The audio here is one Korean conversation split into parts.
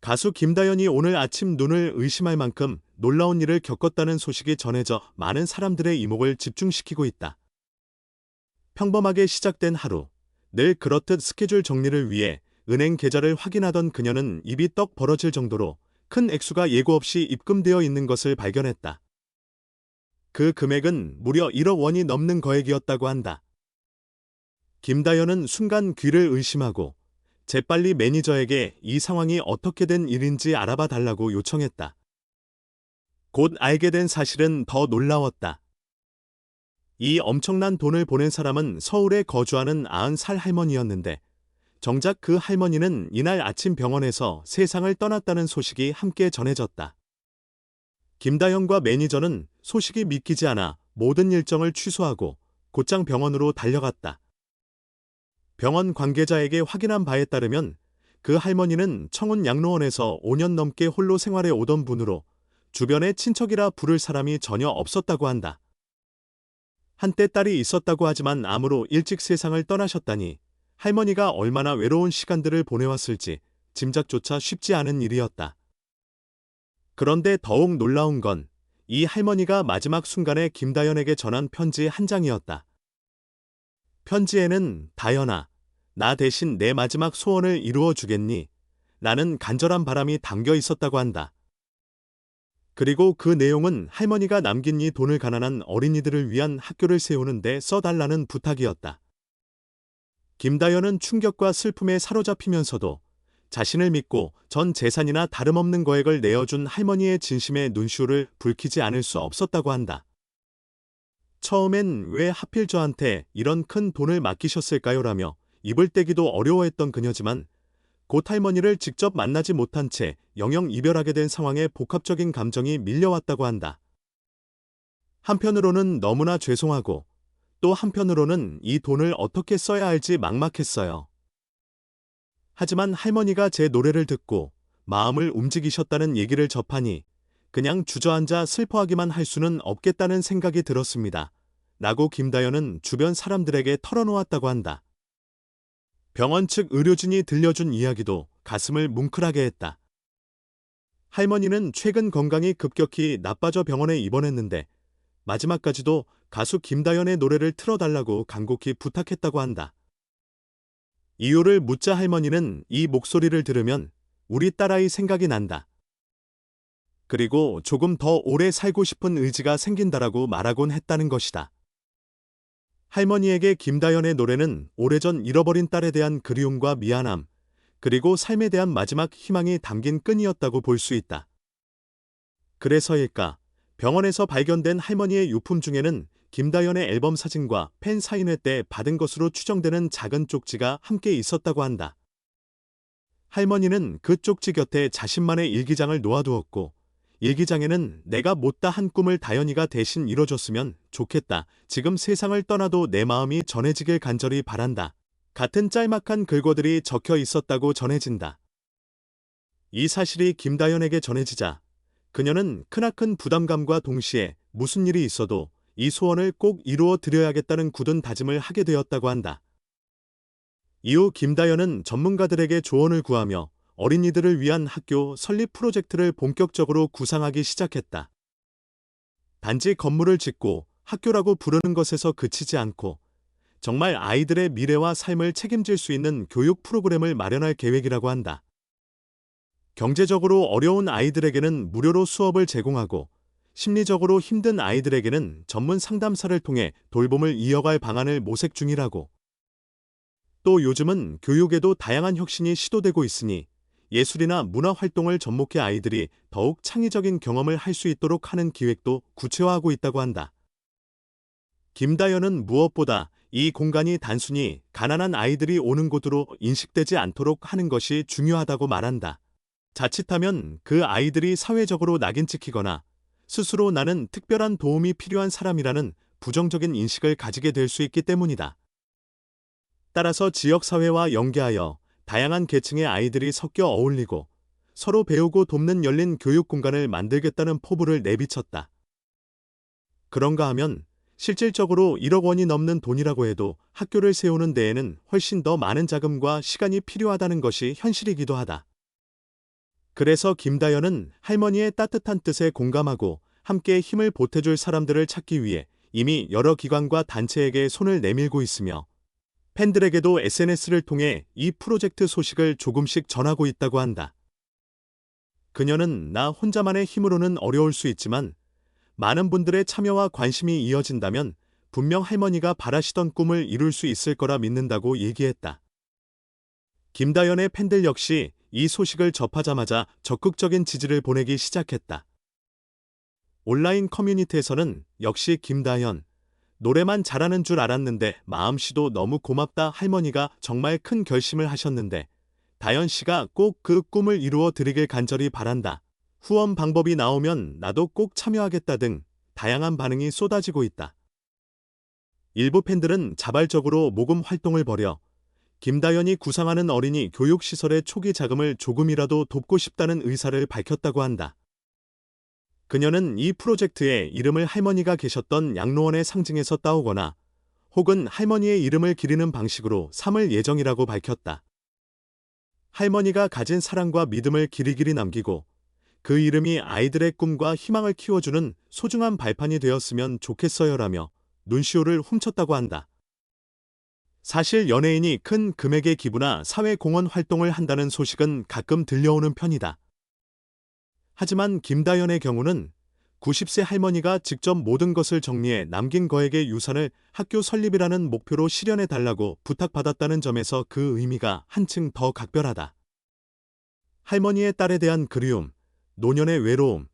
가수 김다연이 오늘 아침 눈을 의심할 만큼 놀라운 일을 겪었다는 소식이 전해져 많은 사람들의 이목을 집중시키고 있다. 평범하게 시작된 하루. 늘 그렇듯 스케줄 정리를 위해 은행 계좌를 확인하던 그녀는 입이 떡 벌어질 정도로 큰 액수가 예고 없이 입금되어 있는 것을 발견했다. 그 금액은 무려 1억 원이 넘는 거액이었다고 한다. 김다연은 순간 귀를 의심하고 재빨리 매니저에게 이 상황이 어떻게 된 일인지 알아봐 달라고 요청했다. 곧 알게 된 사실은 더 놀라웠다. 이 엄청난 돈을 보낸 사람은 서울에 거주하는 90살 할머니였는데 정작 그 할머니는 이날 아침 병원에서 세상을 떠났다는 소식이 함께 전해졌다. 김다영과 매니저는 소식이 믿기지 않아 모든 일정을 취소하고 곧장 병원으로 달려갔다. 병원 관계자에게 확인한 바에 따르면 그 할머니는 청운 양로원에서 5년 넘게 홀로 생활해 오던 분으로 주변에 친척이라 부를 사람이 전혀 없었다고 한다. 한때 딸이 있었다고 하지만 암으로 일찍 세상을 떠나셨다니 할머니가 얼마나 외로운 시간들을 보내왔을지 짐작조차 쉽지 않은 일이었다. 그런데 더욱 놀라운 건 이 할머니가 마지막 순간에 김다연에게 전한 편지 한 장이었다. 편지에는 다연아, 나 대신 내 마지막 소원을 이루어 주겠니? 라는 간절한 바람이 담겨 있었다고 한다. 그리고 그 내용은 할머니가 남긴 이 돈을 가난한 어린이들을 위한 학교를 세우는데 써달라는 부탁이었다. 김다연은 충격과 슬픔에 사로잡히면서도 자신을 믿고 전 재산이나 다름없는 거액을 내어준 할머니의 진심에 눈시울을 붉히지 않을 수 없었다고 한다. 처음엔 왜 하필 저한테 이런 큰 돈을 맡기셨을까요? 라며 입을 떼기도 어려워했던 그녀지만 곧 할머니를 직접 만나지 못한 채 영영 이별하게 된 상황에 복합적인 감정이 밀려왔다고 한다. 한편으로는 너무나 죄송하고 또 한편으로는 이 돈을 어떻게 써야 할지 막막했어요. 하지만 할머니가 제 노래를 듣고 마음을 움직이셨다는 얘기를 접하니 그냥 주저앉아 슬퍼하기만 할 수는 없겠다는 생각이 들었습니다. 라고 김다연은 주변 사람들에게 털어놓았다고 한다. 병원 측 의료진이 들려준 이야기도 가슴을 뭉클하게 했다. 할머니는 최근 건강이 급격히 나빠져 병원에 입원했는데 마지막까지도 가수 김다연의 노래를 틀어달라고 간곡히 부탁했다고 한다. 이유를 묻자 할머니는 이 목소리를 들으면 우리 딸아이 생각이 난다. 그리고 조금 더 오래 살고 싶은 의지가 생긴다라고 말하곤 했다는 것이다. 할머니에게 김다연의 노래는 오래전 잃어버린 딸에 대한 그리움과 미안함, 그리고 삶에 대한 마지막 희망이 담긴 끈이었다고 볼 수 있다. 그래서일까, 병원에서 발견된 할머니의 유품 중에는 김다연의 앨범 사진과 팬 사인회 때 받은 것으로 추정되는 작은 쪽지가 함께 있었다고 한다. 할머니는 그 쪽지 곁에 자신만의 일기장을 놓아두었고 일기장에는 내가 못다 한 꿈을 다연이가 대신 이뤄줬으면 좋겠다. 지금 세상을 떠나도 내 마음이 전해지길 간절히 바란다. 같은 짤막한 글거들이 적혀 있었다고 전해진다. 이 사실이 김다연에게 전해지자 그녀는 크나큰 부담감과 동시에 무슨 일이 있어도 이 소원을 꼭 이루어 드려야겠다는 굳은 다짐을 하게 되었다고 한다. 이후 김다연은 전문가들에게 조언을 구하며 어린이들을 위한 학교 설립 프로젝트를 본격적으로 구상하기 시작했다. 단지 건물을 짓고 학교라고 부르는 것에서 그치지 않고 정말 아이들의 미래와 삶을 책임질 수 있는 교육 프로그램을 마련할 계획이라고 한다. 경제적으로 어려운 아이들에게는 무료로 수업을 제공하고 심리적으로 힘든 아이들에게는 전문 상담사를 통해 돌봄을 이어갈 방안을 모색 중이라고. 또 요즘은 교육에도 다양한 혁신이 시도되고 있으니 예술이나 문화 활동을 접목해 아이들이 더욱 창의적인 경험을 할 수 있도록 하는 기획도 구체화하고 있다고 한다. 김다연은 무엇보다 이 공간이 단순히 가난한 아이들이 오는 곳으로 인식되지 않도록 하는 것이 중요하다고 말한다. 자칫하면 그 아이들이 사회적으로 낙인 찍히거나 스스로 나는 특별한 도움이 필요한 사람이라는 부정적인 인식을 가지게 될 수 있기 때문이다. 따라서 지역사회와 연계하여 다양한 계층의 아이들이 섞여 어울리고 서로 배우고 돕는 열린 교육 공간을 만들겠다는 포부를 내비쳤다. 그런가 하면 실질적으로 1억 원이 넘는 돈이라고 해도 학교를 세우는 데에는 훨씬 더 많은 자금과 시간이 필요하다는 것이 현실이기도 하다. 그래서 김다연은 할머니의 따뜻한 뜻에 공감하고 함께 힘을 보태줄 사람들을 찾기 위해 이미 여러 기관과 단체에게 손을 내밀고 있으며 팬들에게도 SNS를 통해 이 프로젝트 소식을 조금씩 전하고 있다고 한다. 그녀는 나 혼자만의 힘으로는 어려울 수 있지만 많은 분들의 참여와 관심이 이어진다면 분명 할머니가 바라시던 꿈을 이룰 수 있을 거라 믿는다고 얘기했다. 김다연의 팬들 역시 이 소식을 접하자마자 적극적인 지지를 보내기 시작했다. 온라인 커뮤니티에서는 역시 김다연, 노래만 잘하는 줄 알았는데 마음씨도 너무 고맙다 할머니가 정말 큰 결심을 하셨는데 다연 씨가 꼭 그 꿈을 이루어 드리길 간절히 바란다. 후원 방법이 나오면 나도 꼭 참여하겠다 등 다양한 반응이 쏟아지고 있다. 일부 팬들은 자발적으로 모금 활동을 벌여 김다연이 구상하는 어린이 교육시설의 초기 자금을 조금이라도 돕고 싶다는 의사를 밝혔다고 한다. 그녀는 이 프로젝트에 이름을 할머니가 계셨던 양로원의 상징에서 따오거나 혹은 할머니의 이름을 기리는 방식으로 삼을 예정이라고 밝혔다. 할머니가 가진 사랑과 믿음을 길이길이 남기고 그 이름이 아이들의 꿈과 희망을 키워주는 소중한 발판이 되었으면 좋겠어요라며 눈시울을 훔쳤다고 한다. 사실 연예인이 큰 금액의 기부나 사회공헌 활동을 한다는 소식은 가끔 들려오는 편이다. 하지만 김다연의 경우는 90세 할머니가 직접 모든 것을 정리해 남긴 거액의 유산을 학교 설립이라는 목표로 실현해 달라고 부탁받았다는 점에서 그 의미가 한층 더 각별하다. 할머니의 딸에 대한 그리움, 노년의 외로움,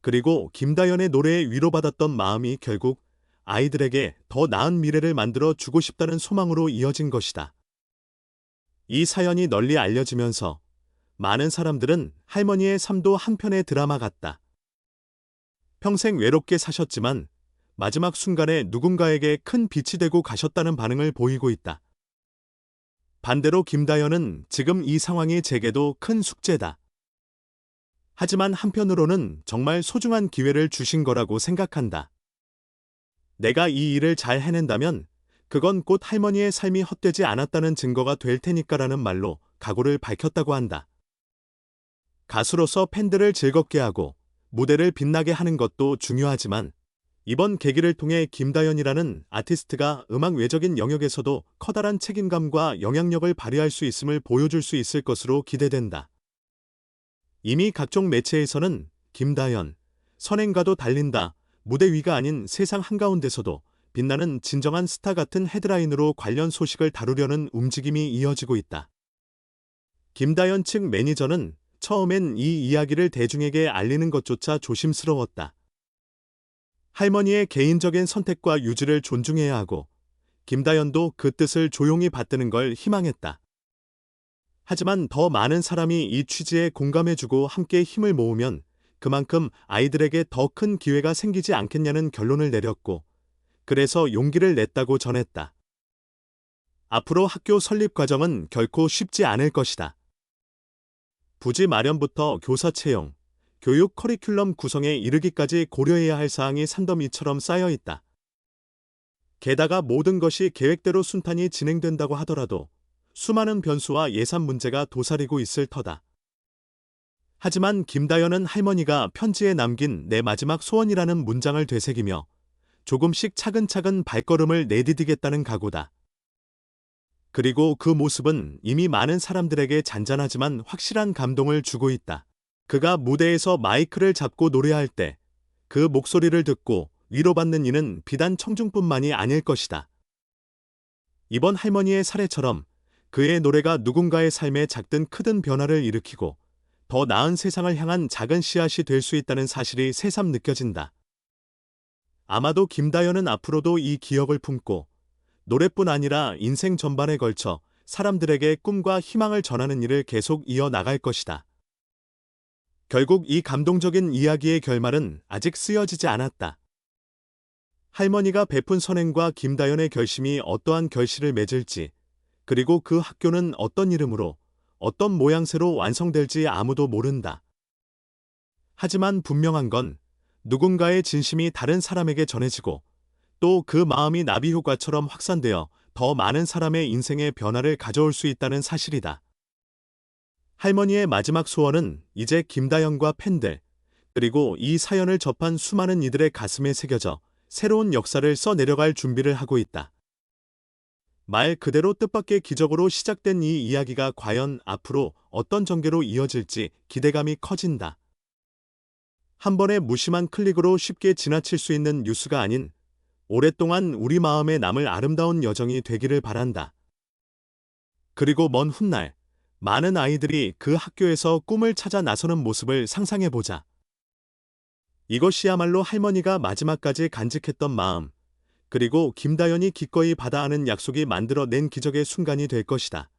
그리고 김다연의 노래에 위로받았던 마음이 결국 아이들에게 더 나은 미래를 만들어 주고 싶다는 소망으로 이어진 것이다. 이 사연이 널리 알려지면서 많은 사람들은 할머니의 삶도 한편의 드라마 같다. 평생 외롭게 사셨지만 마지막 순간에 누군가에게 큰 빛이 되고 가셨다는 반응을 보이고 있다. 반대로 김다연은 지금 이 상황이 제게도 큰 숙제다. 하지만 한편으로는 정말 소중한 기회를 주신 거라고 생각한다. 내가 이 일을 잘 해낸다면 그건 곧 할머니의 삶이 헛되지 않았다는 증거가 될 테니까라는 말로 각오를 밝혔다고 한다. 가수로서 팬들을 즐겁게 하고 무대를 빛나게 하는 것도 중요하지만 이번 계기를 통해 김다연이라는 아티스트가 음악 외적인 영역에서도 커다란 책임감과 영향력을 발휘할 수 있음을 보여줄 수 있을 것으로 기대된다. 이미 각종 매체에서는 김다연, 선행가도 달린다, 무대 위가 아닌 세상 한가운데서도 빛나는 진정한 스타 같은 헤드라인으로 관련 소식을 다루려는 움직임이 이어지고 있다. 김다연 측 매니저는 처음엔 이 이야기를 대중에게 알리는 것조차 조심스러웠다. 할머니의 개인적인 선택과 유지를 존중해야 하고 김다연도 그 뜻을 조용히 받드는 걸 희망했다. 하지만 더 많은 사람이 이 취지에 공감해주고 함께 힘을 모으면 그만큼 아이들에게 더 큰 기회가 생기지 않겠냐는 결론을 내렸고 그래서 용기를 냈다고 전했다. 앞으로 학교 설립 과정은 결코 쉽지 않을 것이다. 부지 마련부터 교사 채용, 교육 커리큘럼 구성에 이르기까지 고려해야 할 사항이 산더미처럼 쌓여 있다. 게다가 모든 것이 계획대로 순탄히 진행된다고 하더라도 수많은 변수와 예산 문제가 도사리고 있을 터다. 하지만 김다연은 할머니가 편지에 남긴 내 마지막 소원이라는 문장을 되새기며 조금씩 차근차근 발걸음을 내디디겠다는 각오다. 그리고 그 모습은 이미 많은 사람들에게 잔잔하지만 확실한 감동을 주고 있다. 그가 무대에서 마이크를 잡고 노래할 때 그 목소리를 듣고 위로받는 이는 비단 청중뿐만이 아닐 것이다. 이번 할머니의 사례처럼 그의 노래가 누군가의 삶에 작든 크든 변화를 일으키고 더 나은 세상을 향한 작은 씨앗이 될 수 있다는 사실이 새삼 느껴진다. 아마도 김다연은 앞으로도 이 기억을 품고 노래뿐 아니라 인생 전반에 걸쳐 사람들에게 꿈과 희망을 전하는 일을 계속 이어나갈 것이다. 결국 이 감동적인 이야기의 결말은 아직 쓰여지지 않았다. 할머니가 베푼 선행과 김다연의 결심이 어떠한 결실을 맺을지, 그리고 그 학교는 어떤 이름으로, 어떤 모양새로 완성될지 아무도 모른다. 하지만 분명한 건 누군가의 진심이 다른 사람에게 전해지고 또 그 마음이 나비 효과처럼 확산되어 더 많은 사람의 인생에 변화를 가져올 수 있다는 사실이다. 할머니의 마지막 소원은 이제 김다영과 팬들, 그리고 이 사연을 접한 수많은 이들의 가슴에 새겨져 새로운 역사를 써내려갈 준비를 하고 있다. 말 그대로 뜻밖의 기적으로 시작된 이 이야기가 과연 앞으로 어떤 전개로 이어질지 기대감이 커진다. 한 번의 무심한 클릭으로 쉽게 지나칠 수 있는 뉴스가 아닌 오랫동안 우리 마음에 남을 아름다운 여정이 되기를 바란다. 그리고 먼 훗날 많은 아이들이 그 학교에서 꿈을 찾아 나서는 모습을 상상해보자. 이것이야말로 할머니가 마지막까지 간직했던 마음, 그리고 김다연이 기꺼이 받아 안은 약속이 만들어낸 기적의 순간이 될 것이다.